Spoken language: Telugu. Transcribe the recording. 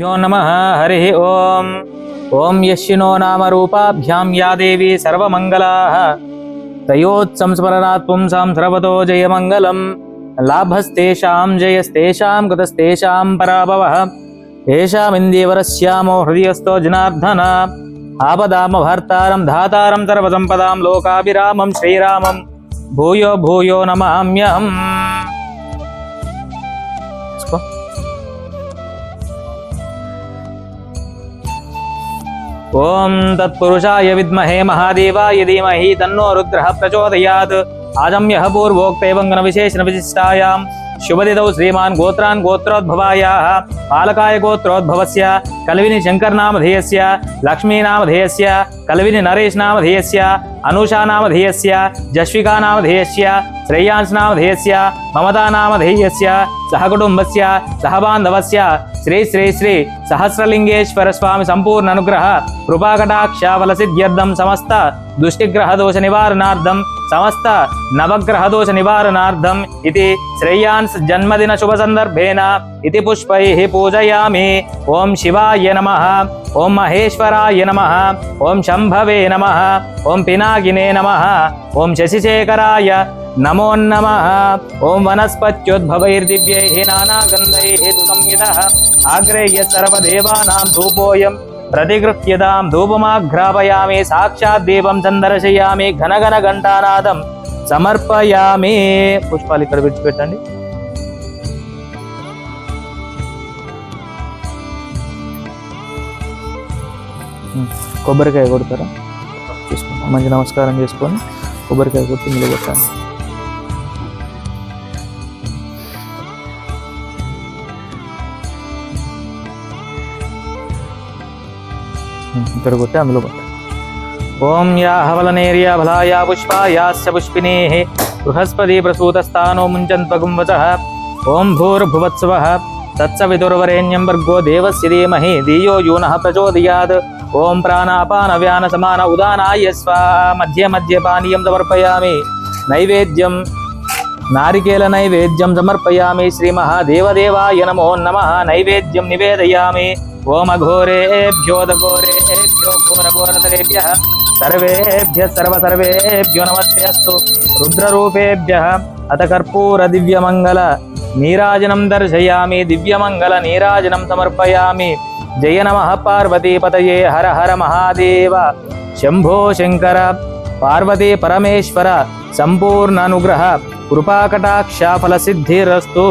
श्रीगुरुभ्यो नमः हरिः ॐ ॐ यशिनो नाम रूपाभ्यां या देवी सर्वमङ्गलाः तयोत्संस्मरणात् पुंसां सर्वतो जयमङ्गलं लाभस्तेषां जयस्तेषां कृतस्तेषां पराभवः येषामिन्दीवरस्यामो हृदयस्थो जनार्दन आपदामभर्तारं धातारं सर्वसम्पदां लोकाभिरामं श्रीरामं भूयो भूयो नमाम्यहम् ओम तत्पुरुषाय विद्महे महादेवाय धीमहि तन्नो रुद्रः प्रचोदयात्। पूर्वोक्त पूर्वोक्तैवङ्गन विशेषण विशिष्टायां शुभदिदौ श्रीमान् गोत्रान् गोत्रोद्भवाया, पालकाय गोत्रोद्भवस्य, कलविनि शङ्करनामधेयस्य, लक्ष्मीनामधेयस्य, कलविनि नरेशनामधेयस्य అనూషా నామధేయస్య జస్వికా నామధేయస్య శ్రేయాంశ్ నామధేయస్య మమతా నామధేయస్య సహకుటుంబస్య సహబాంధవస్య. శ్రీ శ్రీ శ్రీ సహస్రలింగేశ్వర స్వామి సంపూర్ణ అనుగ్రహ కృపాకటాక్షావల సిద్ధ్యర్థం సమస్త దుష్టిగ్రహ దోష నివారణార్థం. సమస్త నవగ్రహదోష నివారణార్థం ఇది శ్రేయాన్స్ జన్మదిన శుభ సందర్భేన ఇది పుష్పై పూజయామి. ఓం శివాయ నమ. ఓం మహేశ్వరాయ నమ. ఓం శంభవే నమ. ఓం పినాగినే నమ. ఓం శశిశేఖరాయ నమో నమ. ఓం వనస్పత్యోద్భవైర్దివ్యైः నానాగంధై సంయుధ ఆగ్రేయ సర్వదేవానాం ధూపోయం ప్రతిగృహ్యతాం ధూపమాఘ్రాపయామి సాక్షాత్ దీపం సందర్శయామి ఘనఘన ఘంటానాదం సమర్పయామి. పుష్పాలు ఇక్కడ విడిచిపెట్టండి. కొబ్బరికాయ కొడతారా? తీసుకోండి మంచి నమస్కారం చేసుకొని కొబ్బరికాయ కొట్టి నిలబెట్టాను ఇక్కడ కొట్టి అందులో పెట్టండి ఓం యా హవలనేర్యా భలాయా పుష్పాయాస్య పుష్పినే బృహస్పతి ప్రసూతస్థానో ముంచన్ వచః ఓం భూర్భువత్సవः. తత్సవితుర్వరేణ్యం వర్గో దేవస్య ధీమహి ధియో యూన ప్రచోదయాత్. ఓం ప్రాణాపాన వ్యాన సమాన ఉదానాయ స్వాహా. మధ్య మధ్య పానీయం సమర్పయామి. నైవేద్యం నారికేల నైవేద్యం సమర్పయామి. శ్రీ మహాదేవదేవాయ నమో నమ. నైవేద్యం నివేదయామి. ओम अघोरेभ्यो दघोरेभ्यो घोरघोरदरेभ्यः सर्वेभ्यः सर्वसर्वेभ्यो नमस्ते अस्तु रुद्ररूपेभ्यः अथ कर्पूरदिव्यमङ्गल। नीराजनं दर्शयामि दिव्यमङ्गलनीराजनं समर्पयामि। जय नमः पार्वतीपतये, हर हर महादेव। शम्भो शङ्कर, पार्वती परमेश्वर सम्पूर्णानुग्रह कृपाकटाक्षाफलसिद्धिरस्तु